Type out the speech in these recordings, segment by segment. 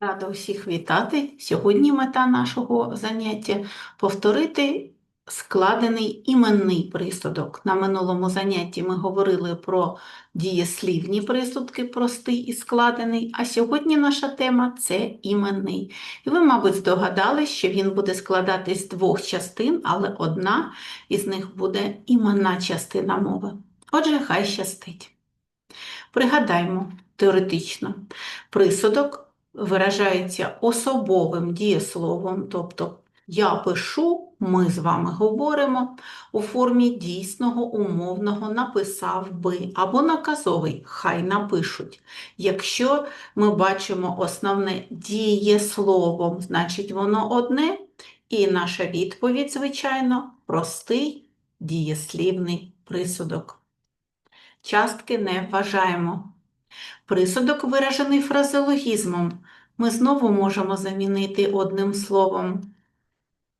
Рада усіх вітати. Сьогодні мета нашого заняття повторити складений іменний присудок. На минулому занятті ми говорили про дієслівні присудки, простий і складений, а сьогодні наша тема це іменний. І ви, мабуть, здогадались, що він буде складатись з двох частин, але одна із них буде іменна частина мови. Отже, хай щастить. Пригадаймо теоретично, присудок виражається особовим дієсловом, тобто я пишу, ми з вами говоримо у формі дійсного умовного написав би або наказовий хай напишуть. Якщо ми бачимо основне дієсловом, значить воно одне, і наша відповідь, звичайно, простий дієслівний присудок. Частки не вважаємо. Присудок виражений фразеологізмом. Ми знову можемо замінити одним словом.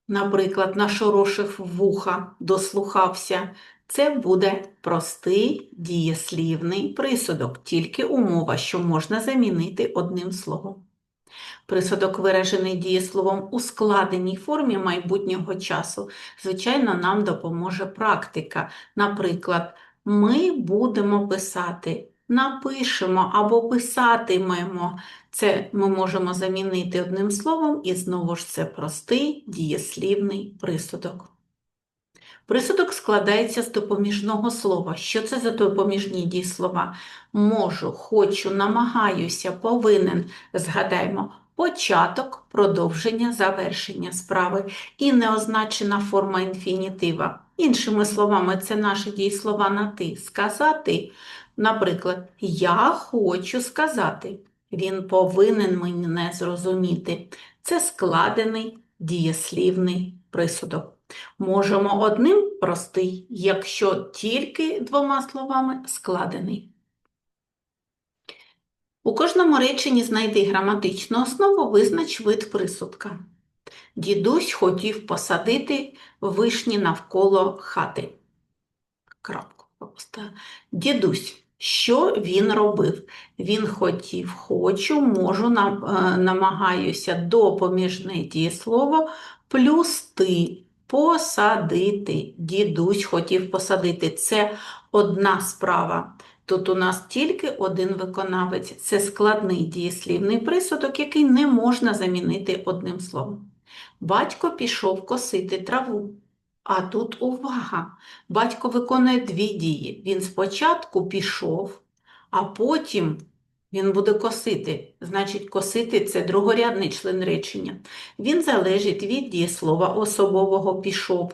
Наприклад, нашорошив вуха, дослухався. Це буде простий дієслівний присудок, тільки умова, що можна замінити одним словом. Присудок виражений дієсловом у складеній формі майбутнього часу. Звичайно, нам допоможе практика. Наприклад, ми будемо писати напишемо або писатимемо. Це ми можемо замінити одним словом, і знову ж це простий дієслівний присудок. Присудок складається з допоміжного слова. Що це за допоміжні дієслова? Можу, хочу, намагаюся, повинен. Згадаймо, початок, продовження, завершення справи і неозначена форма інфінітива. Іншими словами, це наші дієслова на ти. Сказати Наприклад, я хочу сказати, він повинен мене зрозуміти. Це складений дієслівний присудок. Можемо одним простий, якщо тільки двома словами складений. У кожному реченні знайди граматичну основу, визнач вид присудка. Дідусь хотів посадити вишні навколо хати. Крапку. Дідусь. Що він робив? Він хотів, хочу, можу, е, намагаюся допоміжне дієслово плюс ти посадити. Дідусь хотів посадити. Це одна справа. Тут у нас тільки один виконавець. Це складний дієслівний присудок, який не можна замінити одним словом. Батько пішов косити траву. А тут увага! Батько виконує дві дії. Він спочатку пішов, а потім він буде косити. Значить, косити це другорядний член речення. Він залежить від дієслова особового пішов.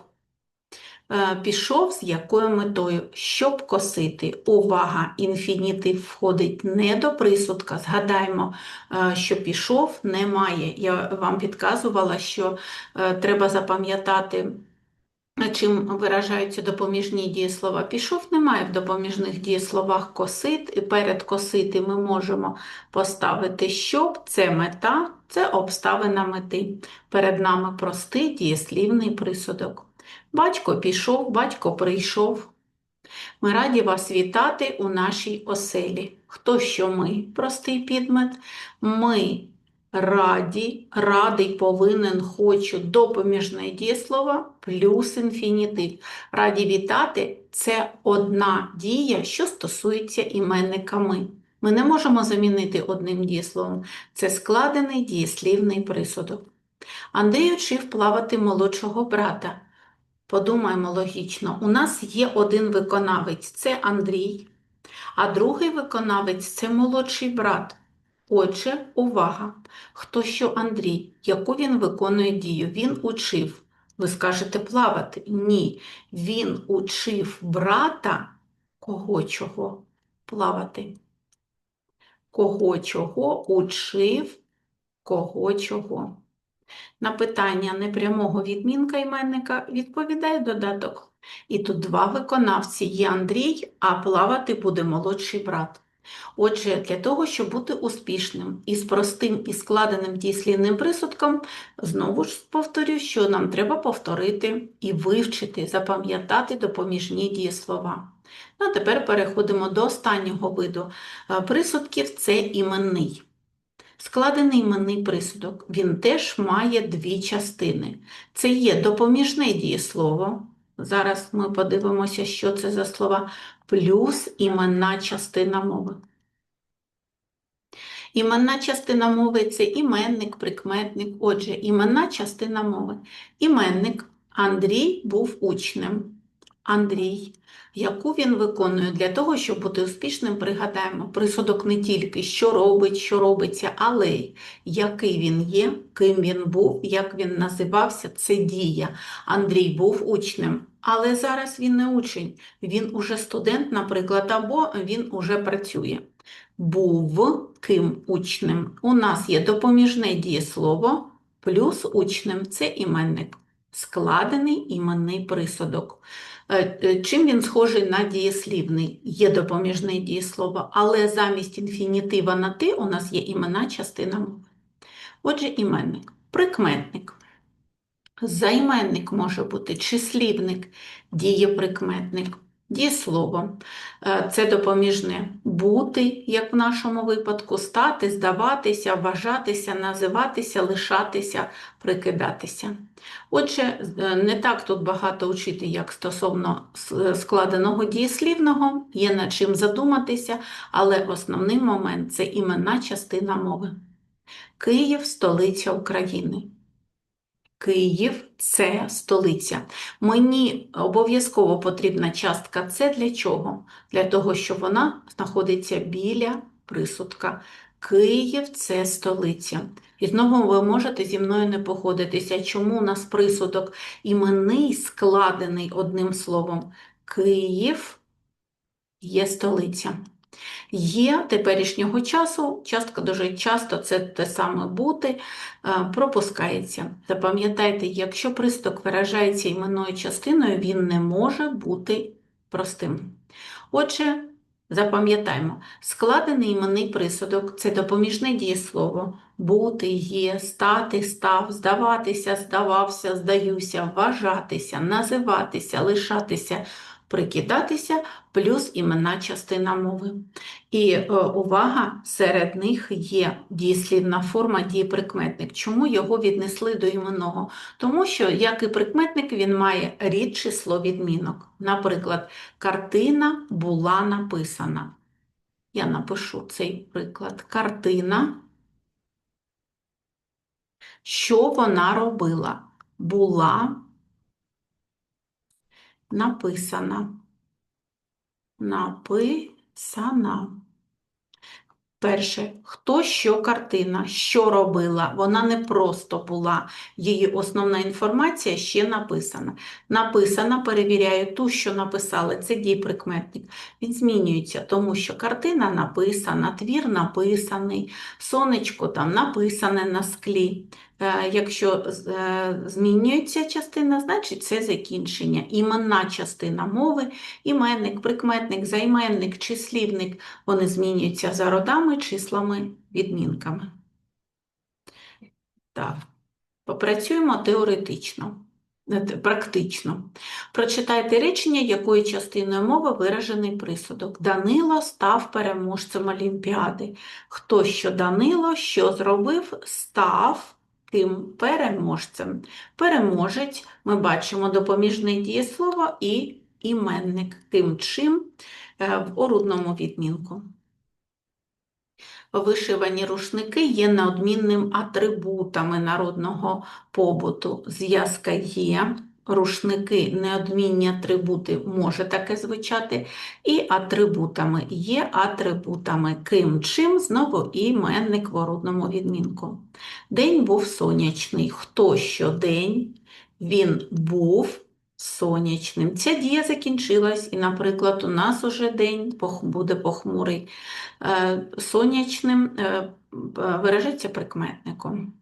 Е, пішов з якою метою, щоб косити. Увага! Інфінітив входить не до присудка. Згадаємо, е, що пішов немає. Я вам підказувала, що е, треба запам'ятати чим виражаються допоміжні дієслова. Пішов немає в допоміжних дієсловах косит, і перед косити ми можемо поставити щоб, це мета, це обставина мети. Перед нами простий дієслівний присудок. Батько пішов, батько прийшов. Ми раді вас вітати у нашій оселі. Хто що ми? Простий підмет. Ми раді, радий, повинен, хочу, допоміжне дієслово плюс інфінітив. Раді вітати це одна дія, що стосується іменника ми. Ми не можемо замінити одним дієсловом. Це складений дієслівний присудок. Андрій учив плавати молодшого брата. Подумаємо логічно, у нас є один виконавець це Андрій, а другий виконавець це молодший брат. Отже, увага! Хто що Андрій, яку він виконує дію? Він учив. Ви скажете плавати? Ні. Він учив брата кого чого плавати. Кого чого учив, кого чого. На питання непрямого відмінка іменника відповідає додаток. І тут два виконавці є Андрій, а плавати буде молодший брат. Отже, для того, щоб бути успішним і з простим і складеним дієслівним присудком, знову ж повторюю, що нам треба повторити і вивчити, запам'ятати допоміжні дієслова. Ну, а тепер переходимо до останнього виду присудків це іменний. Складений іменний присудок, він теж має дві частини. Це є допоміжне дієслово. Зараз ми подивимося, що це за слова, плюс іменна частина мови. Іменна частина мови це іменник, прикметник. Отже, іменна частина мови. Іменник Андрій був учнем. Андрій, яку він виконує для того, щоб бути успішним, пригадаємо, присудок не тільки що робить, що робиться, але й який він є, ким він був, як він називався, це дія. Андрій був учнем, але зараз він не учень, він уже студент, наприклад, або він уже працює. Був ким учнем. У нас є допоміжне дієслово плюс учнем це іменник, складений іменний присудок. Е, е, Чим він схожий на дієслівний? Є допоміжне дієслово, але замість інфінітива на ти у нас є іменна частина мови. Отже, іменник, прикметник. Займенник може бути числівник, дієприкметник, дієслово. Е, Це допоміжне бути, як в нашому випадку, стати, здаватися, вважатися, називатися, лишатися, прикидатися. Отже, е, не так тут багато учити, як стосовно складеного дієслівного, є над чим задуматися, але основний момент це іменна частина мови. Київ – столиця України. Київ це столиця. Мені обов'язково потрібна частка С для чого? Для того, що вона знаходиться біля присудка. Київ це столиця. І знову ви можете зі мною не походитися, чому у нас присудок іменний складений одним словом. Київ є столиця. Є теперішнього часу, частка дуже часто це те саме бути, е, пропускається. Запам'ятайте, якщо присток виражається іменною частиною, він не може бути простим. Отже, запам'ятаємо, складений іменний присудок – це допоміжне дієслово. Бути, є, стати, став, здаватися, здавався, здаюся, вважатися, називатися, лишатися, прикидатися, плюс іменна частина мови. І е, увага, серед них є дієслівна форма дієприкметник. Чому його віднесли до іменного? Тому що, як і прикметник, він має рід відмінок. Наприклад, картина була написана. Я напишу цей приклад. Картина. Що вона робила? Була написана. Написана. Перше, хто що картина, що робила, вона не просто була, її основна інформація ще написана. Написана, перевіряю ту, що написали, це дійприкметник. Він змінюється, тому що картина написана, твір написаний, сонечко там написане на склі. Е, Якщо е, змінюється частина, значить це закінчення. Іменна частина мови, іменник, прикметник, займенник, числівник вони змінюються за родами, числами, відмінками. Так, попрацюємо теоретично, е, практично. Прочитайте речення, якою частиною мови виражений присудок. Данило став переможцем Олімпіади. Хто що Данило, що зробив, став ким переможцем. Переможець, ми бачимо допоміжне дієслово і іменник. тим чим е, в орудному відмінку. Вишивані рушники є неодмінним атрибутами народного побуту. Зв'язка є, рушники, неодмінні атрибути, може таке звучати, і атрибутами є атрибутами. Ким чим знову іменник в орудному відмінку. День був сонячний. Хто що день? Він був сонячним. Ця дія закінчилась, і, наприклад, у нас уже день буде похмурий. Е, Сонячним е, виражається прикметником.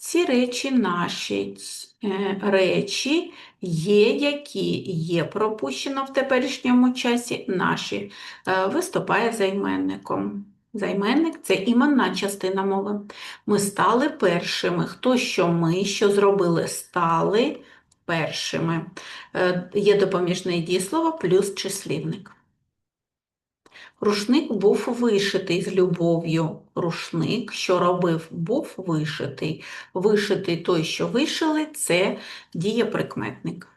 Ці речі наші е, речі є, які є пропущено в теперішньому часі, наші е, виступає займенником. Займенник це іменна частина мови. Ми стали першими. Хто що ми, що зробили, стали першими. Е, Є допоміжне дієслово плюс числівник. Рушник був вишитий з любов'ю. Рушник, що робив, був вишитий. Вишитий той, що вишили, це дієприкметник.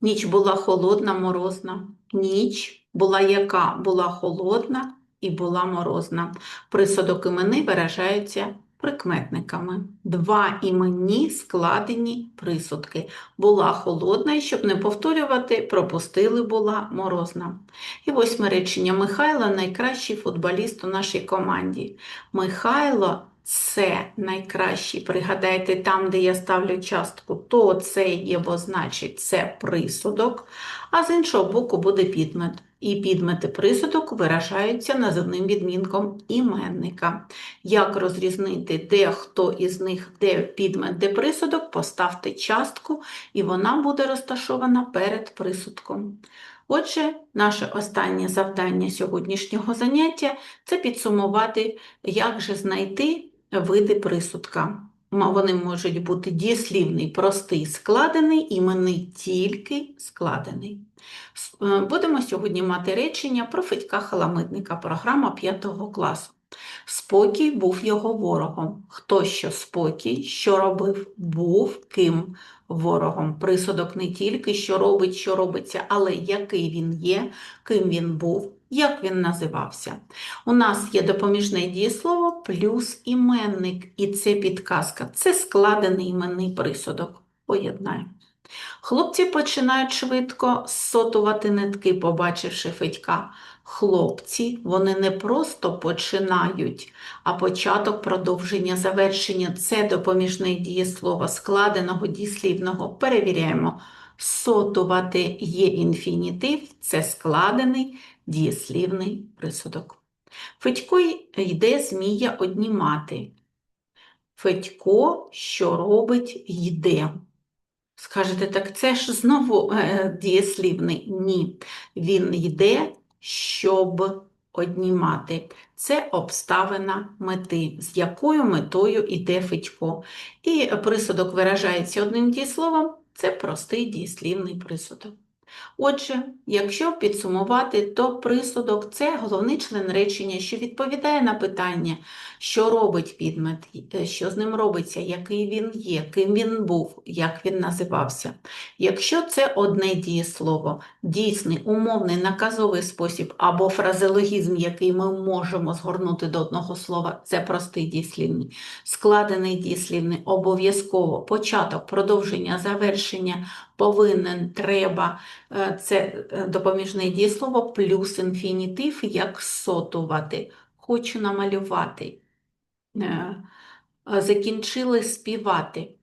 Ніч була холодна, морозна. Ніч була яка? Була холодна і була морозна. Присудок імени виражаються прикметниками. Два іменні складені присудки. Була холодна, і щоб не повторювати, пропустили була морозна. І восьме речення. Михайло найкращий футболіст у нашій команді. Михайло це найкращий. Пригадайте, там, де я ставлю частку, то це є, бо значить це присудок, а з іншого боку буде підмет. І підмети присудок виражаються називним відмінком іменника. Як розрізнити, де хто із них, де підмет, де присудок, поставте частку, і вона буде розташована перед присудком. Отже, наше останнє завдання сьогоднішнього заняття це підсумувати, як же знайти види присудка. Вони можуть бути дієслівний, простий, складений, іменний тільки складений. Е, Будемо сьогодні мати речення про Федька Халамидника, програма 5 класу. Спокій був його ворогом. Хто що спокій, що робив, був ким ворогом. Присудок не тільки що робить, що робиться, але який він є, ким він був, як він називався. У нас є допоміжне дієслово плюс іменник, і це підказка. Це складений іменний присудок. Поєднаємо. Хлопці починають швидко сотувати нитки, побачивши Федька. Хлопці, вони не просто починають, а початок продовження завершення це допоміжне дієслово складеного дієслівного. Перевіряємо. Сотувати є інфінітив, це складений дієслівний присудок. Федько йде змія однімати. Федько, що робить, йде. Скажете, так це ж знову е, дієслівний. Ні. Він йде, щоб однімати. Це обставина мети, з якою метою йде Федько. І присудок виражається одним дієсловом, це простий дієслівний присудок. Отже, якщо підсумувати, то присудок – це головний член речення, що відповідає на питання, що робить підмет, е, що з ним робиться, який він є, ким він був, як він називався. Якщо це одне дієслово, дійсний, умовний, наказовий спосіб або фразеологізм, який ми можемо згорнути до одного слова, це простий дієслівний. Складений дієслівний обов'язково початок, продовження, завершення, повинен, треба е, – це е, допоміжне дієслово плюс інфінітив, як сотувати. Хочу намалювати. Е, Закінчили співати.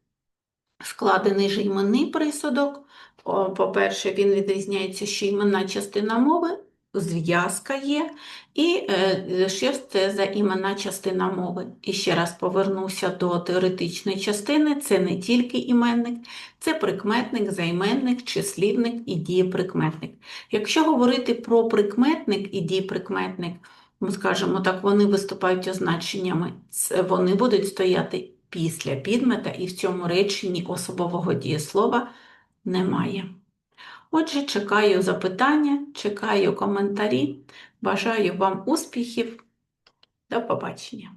Складений же іменний присудок. По-перше, він відрізняється, що іменна частина мови, зв'язка є, і е, це за іменна частина мови. І ще раз повернуся до теоретичної частини. Це не тільки іменник, це прикметник, займенник, числівник і дієприкметник. Якщо говорити про прикметник і дієприкметник, ми скажемо так, вони виступають означеннями. Вони будуть стояти після підмета, і в цьому реченні особового дієслова немає. Отже, чекаю запитання, чекаю коментарі. Бажаю вам успіхів. До побачення.